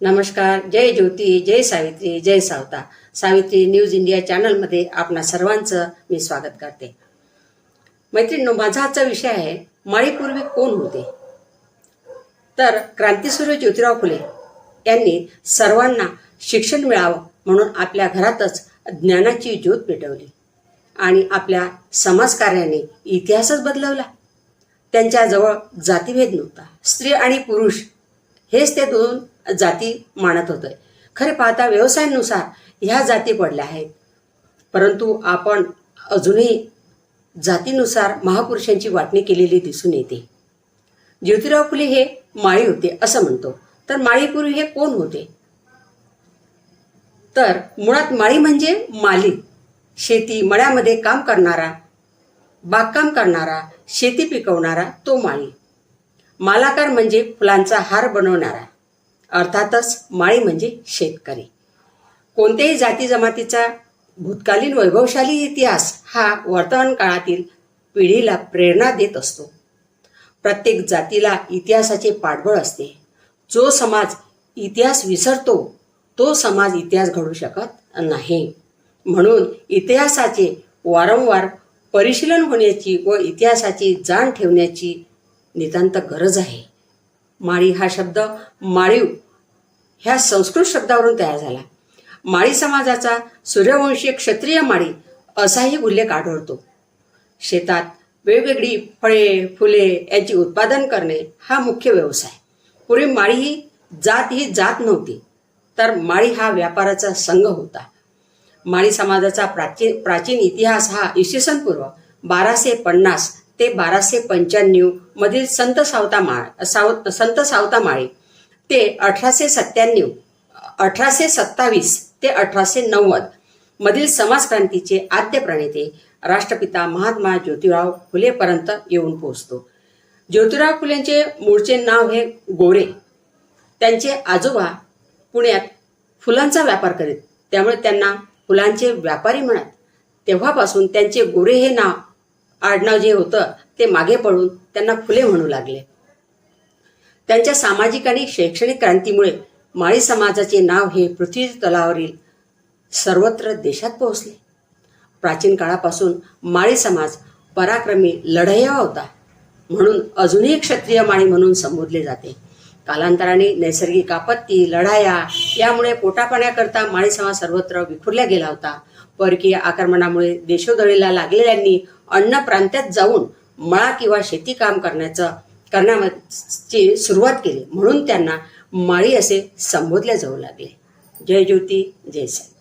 नमस्कार जय ज्योती जय सावित्री जय सावता. सावित्री न्यूज इंडिया चॅनलमध्ये आपणा सर्वांचं मी स्वागत करते. मैत्रिणींनो माझा आजचा विषय आहे माळीपूर्वी कोण होते? तर क्रांतीसूर्य ज्योतिराव फुले यांनी सर्वांना शिक्षण मिळावं म्हणून आपल्या घरातच ज्ञानाची ज्योत पेटवली आणि आपल्या समाजकार्याने इतिहासच बदलवला. त्यांच्याजवळ जातीभेद नव्हता. स्त्री आणि पुरुष हेच ते दोन जाती मानत होते. खरे पाहता व्यवसायानुसार ह्या जाती पडल्या आहेत. परंतु आपण अजूनही जातीनुसार महापुरुषांची वाटणी केलेली दिसून येते. ज्योतिराव फुले हे माळी होते असं म्हणतो. तर माळीपूर्वी हे कोण होते? तर मुळात माळी म्हणजे मालिक शेती मळ्यामध्ये काम करणारा बागकाम करणारा शेती पिकवणारा तो माळी. मालाकार म्हणजे फुलांचा हार बनवणारा. अर्थातच माळी म्हणजे शेतकरी. कोणत्याही जाती जमातीचा भूतकालीन वैभवशाली इतिहास हा वर्तमान काळातील पिढीला प्रेरणा देत असतो. प्रत्येक जातीला इतिहासाचे पाठबळ असते. जो समाज इतिहास विसरतो तो समाज इतिहास घडू शकत नाही. म्हणून इतिहासाचे वारंवार परिशीलन होण्याची व इतिहासाची जाण ठेवण्याची नितांत गरज आहे. माळी हा शब्द माळीव ह्या संस्कृत शब्दावरून तयार झाला. माळी समाजाचा सूर्यवंशीय क्षत्रिय माळी असाही उल्लेख आढळतो. शेतात वेगवेगळी फळे फुले यांची उत्पादन करणे हा मुख्य व्यवसाय. पूर्वी माळी ही जात ही जात नव्हती तर माळी हा व्यापाराचा संघ होता. माळी समाजाचा प्राचीन प्राचीन इतिहास हा इसवी सन पूर्व बाराशे पन्नास ते बाराशे पंच्याण्णव मधील संत सावता माळ साव संत सावतामाळे ते अठराशे सत्त्याण्णव अठराशे सत्तावीस ते अठराशे नव्वद मधील समाजक्रांतीचे आद्य प्रणेते राष्ट्रपिता महात्मा ज्योतिराव फुलेपर्यंत येऊन पोहोचतो. ज्योतिराव फुलेंचे मूळचे नाव हे गोरे. त्यांचे आजोबा पुण्यात फुलांचा व्यापार करीत त्यामुळे त्यांना फुलांचे व्यापारी म्हणत. तेव्हापासून त्यांचे गोरे हे नाव आडनाव जे होतं ते मागे पडून त्यांना फुले म्हणू लागले. त्यांच्या सामाजिक आणि शैक्षणिक क्रांतीमुळे माळी समाजाचे नाव हे पृथ्वी तलावरील सर्वत्र देशात पोहोचले. प्राचीन काळापासून माळी समाज पराक्रमी लढया होता म्हणून अजूनही क्षत्रिय माळी म्हणून संबोधले जाते. कालांतराने नैसर्गिक आपत्ती लढाया यामुळे पोटापाण्याकरता माळी समाज सर्वत्र विखुरला गेला होता. परकीय आक्रमणामुळे देशोधडीला लागलेल्यांनी अन्न प्रांतात जाऊन मळा किंवा शेती काम करण्याचं करण्याची सुरुवात केली. म्हणून त्यांना माळी असे संबोधले जाऊ लागले. जय ज्योती जय साई.